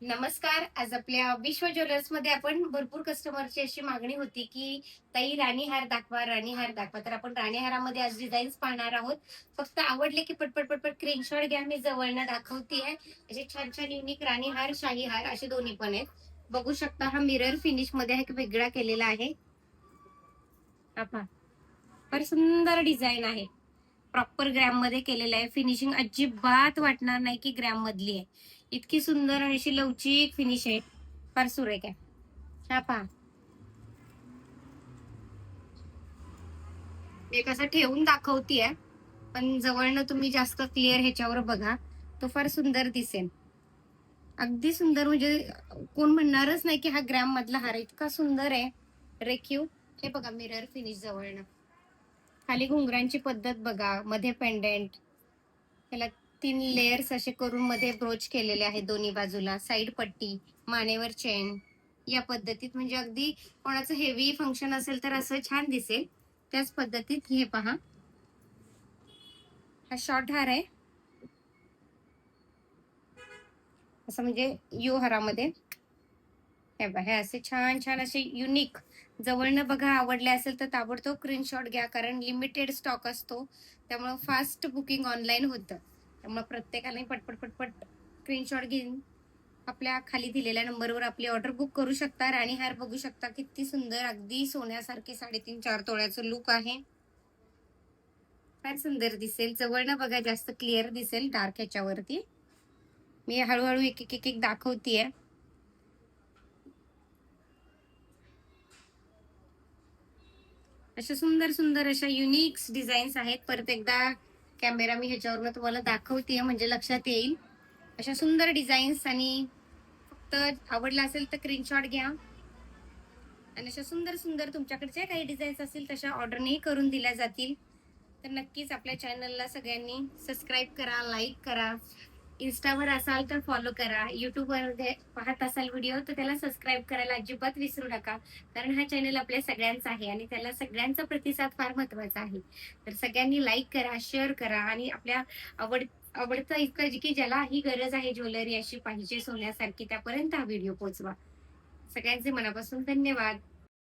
नमस्कार. आज आपल्या विश्व ज्वेलर्समध्ये आपण भरपूर कस्टमरची अशी मागणी होती की ताई राणी हार दाखवा राणी हार दाखवा. तर आपण राणी हारामध्ये आज डिझाईन्स पाहणार आहोत. फक्त आवडले की पटपट पटपट स्क्रीनशॉट घ्या. मी जवळनं दाखवते असे छान छान युनिक राणी हार शाही हार असे दोन्ही पण आहेत. बघू शकता हा मिरर फिनिशमध्ये एक वेगळा केलेला आहे. फार सुंदर डिझाईन आहे. प्रॉपर ग्रॅममध्ये केलेलं आहे. फिनिशिंग अजिबात वाटणार नाही की ग्रॅम मधली आहे. इतकी सुंदर आणि अशी लवचिक फिनिश आहे. फार सुरेख आहे. हा पहा. एक असं ठेवून दाखवतीये पण जवळनं तुम्ही जास्त क्लिअर ह्याच्यावर बघा. तो फार सुंदर दिसेल. अगदी सुंदर म्हणजे कोण म्हणणारच नाही की हा ग्रॅम मधला हार इतका सुंदर आहे. रेखीव. हे बघा मिरर फिनिश जवळनं. खाली घुंगरांची पद्धत बघा मध्ये पेंडेंट त्याला तीन लेयर्स असे करून मध्ये ब्रोच केलेले आहेत दोन्ही बाजूला. साईड पट्टी मानेवर चेन या पद्धतीत म्हणजे अगदी कोणाचं हेवी फंक्शन असेल तर असं छान दिसेल. त्याच पद्धतीत हे पहा. हा शॉर्ट हार आहे. असं म्हणजे यू हारामध्ये. हे बघा हे असे छान छान असे युनिक जवळनं बघा आवडले असेल तर ताबडतोब स्क्रीनशॉट घ्या कारण लिमिटेड स्टॉक असतो. त्यामुळे फास्ट बुकिंग ऑनलाईन होतं. त्यामुळे प्रत्येकाने पटपट पटपट स्क्रीनशॉट घेऊन आपल्या खाली दिलेल्या नंबरवर आपली ऑर्डर बुक करू शकता. राणी हार बघू शकता. किती सुंदर अगदी सोन्यासारखे साडेतीन चार तोळ्याचं लुक आहे. फार सुंदर दिसेल. जवळनं बघा जास्त क्लिअर दिसेल डार्क ह्याच्यावरती. मी हळूहळू एक एक एक एक दाखवतीये. अशा सुंदर सुंदर अशा युनिक्स डिझाईन्स आहेत. परत एकदा कॅमेरा मी ह्याच्यावरनं तुम्हाला दाखवते म्हणजे लक्षात येईल. अशा सुंदर डिझाईन्स आणि फक्त आवडला असेल तर स्क्रीनशॉट घ्या. आणि अशा सुंदर सुंदर तुमच्याकडच्या काही डिझाईन्स असतील तशा ऑर्डरनेही करून दिल्या जातील. तर नक्कीच आपल्या चॅनलला सगळ्यांनी सबस्क्राईब करा लाईक करा. इन्स्टावर असाल तर फॉलो करा. युट्यूबवर पाहत असाल व्हिडिओ तर त्याला सबस्क्राईब करायला अजिबात विसरू नका. कारण हा चॅनल आपल्या सगळ्यांचा आहे आणि त्याला सगळ्यांचा प्रतिसाद फार महत्त्वाचा आहे. तर सगळ्यांनी लाईक करा शेअर करा आणि आपल्या आवड आवडतं इतकं जी की ज्याला ही गरज आहे ज्वेलरी अशी पाहिजे सोन्यासारखी त्यापर्यंत हा व्हिडिओ पोहोचवा. सगळ्यांचे मनापासून धन्यवाद.